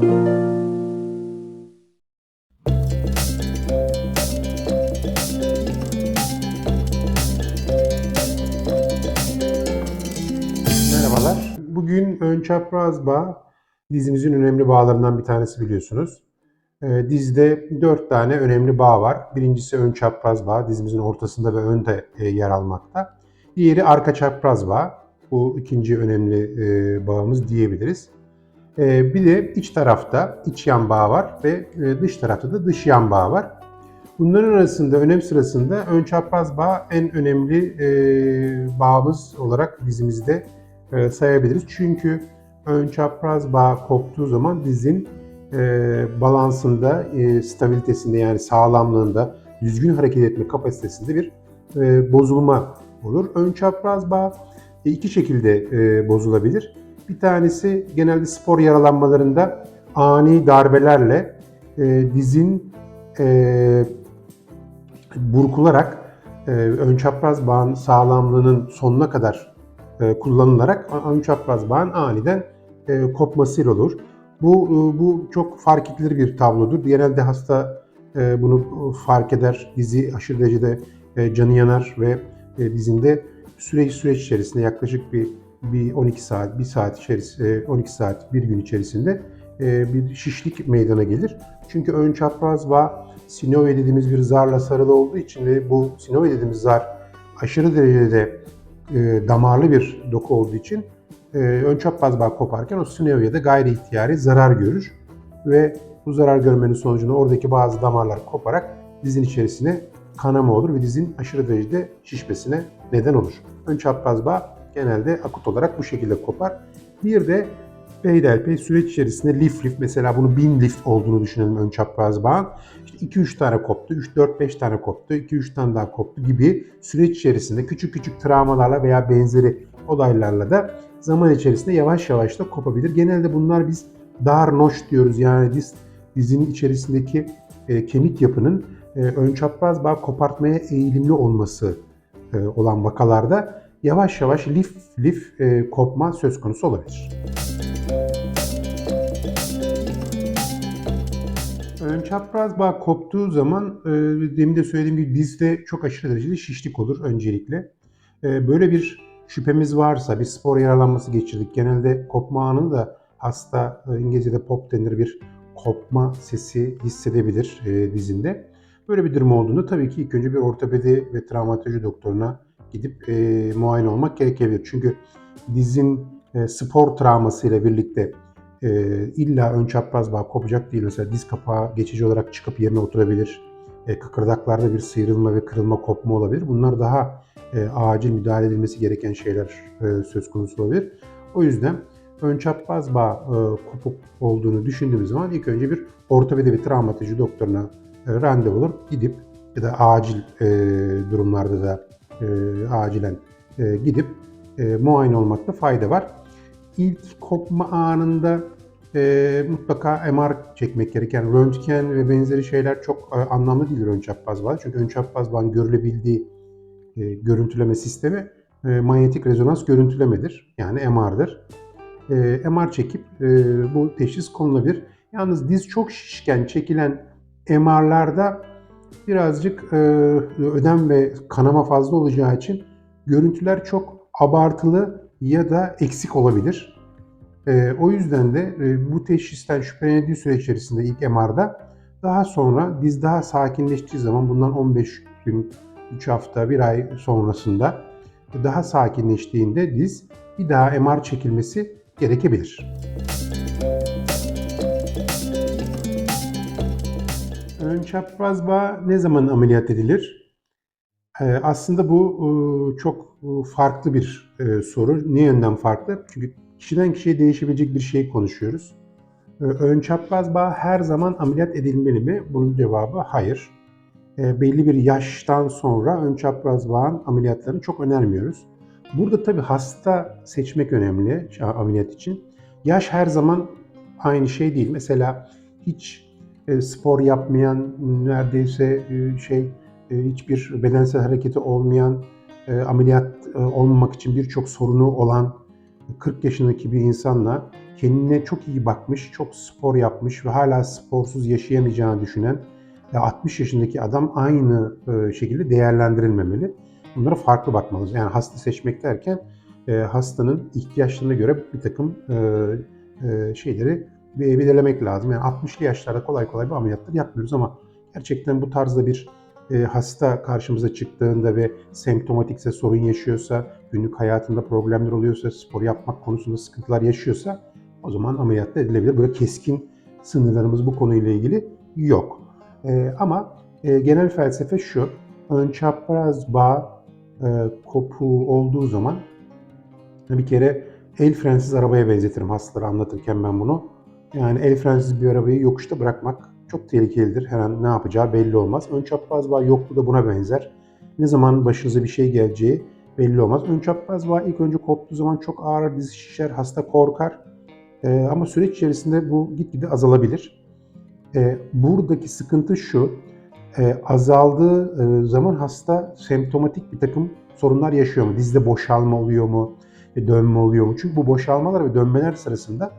Merhabalar. Bugün ön çapraz bağ dizimizin önemli bağlarından bir tanesi biliyorsunuz. Ee, Dizde dört tane önemli bağ var. Birincisi ön çapraz bağ, dizimizin ortasında ve önde e, yer almakta. Diğeri arka çapraz bağ. Bu ikinci önemli e, bağımız diyebiliriz. Ee, Bir de iç tarafta iç yan bağ var ve e, dış tarafta da dış yan bağ var. Bunların arasında önem sırasında ön çapraz bağ en önemli e, bağımız olarak dizimizde e, sayabiliriz. Çünkü ön çapraz bağ koptuğu zaman dizin balansında, stabilitesinde yani sağlamlığında, düzgün hareket etme kapasitesinde bir bozulma olur. Ön çapraz bağ iki şekilde bozulabilir. Bir tanesi genelde spor yaralanmalarında ani darbelerle e, dizin e, burkularak e, ön çapraz bağın sağlamlığının sonuna kadar e, kullanılarak ön çapraz bağın aniden e, kopmasıyla olur. Bu e, bu çok fark edilir bir tablodur. Genelde hasta e, bunu fark eder. Dizi aşırı derecede e, canı yanar ve e, dizinde süreç süreç içerisinde yaklaşık bir bir 12 saat, 1 saat içerisinde 12 saat bir gün içerisinde e, bir şişlik meydana gelir. Çünkü ön çapraz bağ sinovia dediğimiz bir zarla sarılı olduğu için ve bu sinovia dediğimiz zar aşırı derecede e, damarlı bir doku olduğu için e, ön çapraz bağ koparken o sinovia da gayri ihtiyari zarar görür ve bu zarar görmenin sonucunda oradaki bazı damarlar koparak dizin içerisine kanama olur ve dizin aşırı derecede şişmesine neden olur. Ön çapraz bağ genelde akut olarak bu şekilde kopar. Bir de peyderpey süreç içerisinde lif lif mesela bunu bin lift olduğunu düşünelim ön çapraz bağın. İşte 2-3 tane koptu, 3-4-5 tane koptu, 2-3 tane daha koptu gibi süreç içerisinde küçük küçük travmalarla veya benzeri olaylarla da zaman içerisinde yavaş yavaş da kopabilir. Genelde bunlar biz dar noş diyoruz yani diz, dizinin içerisindeki e, kemik yapının e, ön çapraz bağ kopartmaya eğilimli olması e, olan vakalarda yavaş yavaş lif lif e, kopma söz konusu olabilir. Ön çapraz bağ koptuğu zaman e, demin de söylediğim gibi dizde çok aşırı derecede şişlik olur öncelikle. E, böyle bir şüphemiz varsa bir spor yaralanması geçirdik. Genelde kopma anını da hasta e, İngilizce'de pop denir bir kopma sesi hissedebilir e, dizinde. Böyle bir durum olduğunda tabii ki ilk önce bir ortopedi ve travmatoloji doktoruna gidip e, muayene olmak gerekebilir. Çünkü dizin e, spor travmasıyla birlikte e, illa ön çapraz bağ kopacak değil. Mesela diz kapağı geçici olarak çıkıp yerine oturabilir. E, kıkırdaklarda bir sıyrılma ve kırılma kopma olabilir. Bunlar daha e, acil müdahale edilmesi gereken şeyler e, söz konusu olabilir. O yüzden ön çapraz bağ e, kopuk olduğunu düşündüğümüz zaman ilk önce bir ortopedi ve travmatoloji doktoruna e, randevu olup gidip ya da acil e, durumlarda da e, acilen e, gidip e, muayene olmakta fayda var. İlk kopma anında e, mutlaka MR çekmek gereken röntgen ve benzeri şeyler çok e, anlamlı değil ön çapraz bağ. Çünkü ön çapraz bağın görülebildiği e, görüntüleme sistemi e, manyetik rezonans görüntülemedir. Yani MR'dır. E, MR çekip e, bu teşhis konulabilir. Yalnız diz çok şişken çekilen MR'larda birazcık e, ödem ve kanama fazla olacağı için görüntüler çok abartılı ya da eksik olabilir. E, o yüzden de e, bu teşhisten şüphelenildiği süre içerisinde ilk MR'da daha sonra diz daha sakinleştiği zaman bundan 15 gün, 3 hafta, 1 ay sonrasında daha sakinleştiğinde diz bir daha MR çekilmesi gerekebilir. Ön çapraz bağ ne zaman ameliyat edilir? Ee, aslında bu e, çok e, farklı bir e, soru. Ne yönden farklı? Çünkü kişiden kişiye değişebilecek bir şey konuşuyoruz. Ee, ön çapraz bağ her zaman ameliyat edilmeli mi? Bunun cevabı hayır. Ee, belli bir yaştan sonra ön çapraz bağın ameliyatlarını çok önermiyoruz. Burada tabii hasta seçmek önemli ameliyat için. Yaş her zaman aynı şey değil. Mesela hiç e, spor yapmayan, neredeyse e, şey e, hiçbir bedensel hareketi olmayan, ameliyat olmamak için birçok sorunu olan 40 yaşındaki bir insanla kendine çok iyi bakmış, çok spor yapmış ve hala sporsuz yaşayamayacağını düşünen ve 60 yaşındaki adam aynı e, şekilde değerlendirilmemeli. Bunlara farklı bakmalıyız. Yani hasta seçmek derken e, hastanın ihtiyaçlarına göre bir takım e, e, şeyleri belirlemek lazım. Yani 60'lı yaşlarda kolay kolay bir ameliyatlar yapmıyoruz ama gerçekten bu tarzda bir e, hasta karşımıza çıktığında ve semptomatikse sorun yaşıyorsa, günlük hayatında problemler oluyorsa, spor yapmak konusunda sıkıntılar yaşıyorsa o zaman ameliyatta edilebilir. Böyle keskin sınırlarımız bu konuyla ilgili yok. E, ama e, genel felsefe şu, ön çapraz bağ e, kopuğu olduğu zaman bir kere el frensiz arabaya benzetirim hastalara anlatırken ben bunu. Yani el frensiz bir arabayı yokuşta bırakmak çok tehlikelidir. Her an ne yapacağı belli olmaz. Ön çapraz bağ yokluğu da buna benzer. Ne zaman başınıza bir şey geleceği belli olmaz. Ön çapraz bağ ilk önce koptuğu zaman çok ağır, dizi şişer, hasta korkar. Ee, ama süreç içerisinde bu gitgide azalabilir. Ee, buradaki sıkıntı şu, e, azaldığı e, zaman hasta semptomatik bir takım sorunlar yaşıyor mu? Dizde boşalma oluyor mu? E, dönme oluyor mu? Çünkü bu boşalmalar ve dönmeler sırasında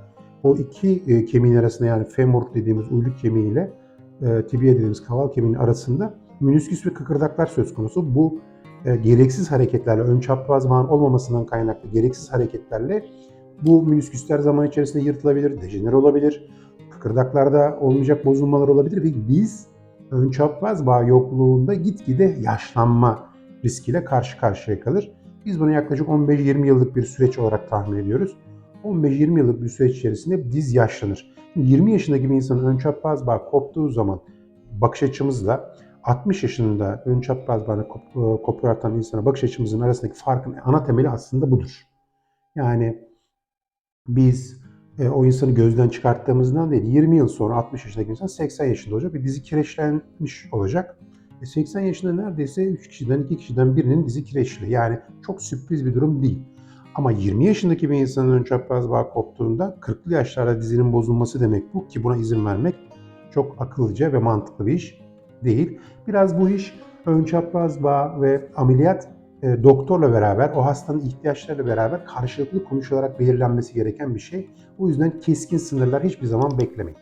o iki e, kemiğin arasında yani femur dediğimiz uyluk kemiği ile e, tibia dediğimiz kaval kemiğinin arasında menisküs ve kıkırdaklar söz konusu. Bu e, gereksiz hareketlerle, ön çapraz bağın olmamasından kaynaklı gereksiz hareketlerle bu menisküsler zaman içerisinde yırtılabilir, dejenere olabilir, kıkırdaklarda olmayacak bozulmalar olabilir ve biz ön çapraz bağ yokluğunda gitgide yaşlanma riskiyle karşı karşıya kalır. Biz bunu yaklaşık 15-20 yıllık bir süreç olarak tahmin ediyoruz. 15-20 yıllık bir süreç içerisinde diz yaşlanır. 20 yaşındaki bir insanın ön çapraz bağ koptuğu zaman bakış açımızla 60 yaşında ön çapraz bağını kop- kopartan insana bakış açımızın arasındaki farkın ana temeli aslında budur. Yani biz e, o insanı gözden çıkarttığımızdan değil 20 yıl sonra 60 yaşındaki insan 80 yaşında olacak ve dizi kireçlenmiş olacak. E 80 yaşında neredeyse 3 kişiden 2 kişiden birinin dizi kireçli. Yani çok sürpriz bir durum değil. Ama 20 yaşındaki bir insanın ön çapraz bağ koptuğunda 40'lı yaşlarda dizinin bozulması demek bu ki buna izin vermek çok akıllıca ve mantıklı bir iş değil. Biraz bu iş ön çapraz bağ ve ameliyat e, doktorla beraber, o hastanın ihtiyaçlarıyla beraber karşılıklı konuşularak belirlenmesi gereken bir şey. O yüzden keskin sınırlar hiçbir zaman beklemeyin.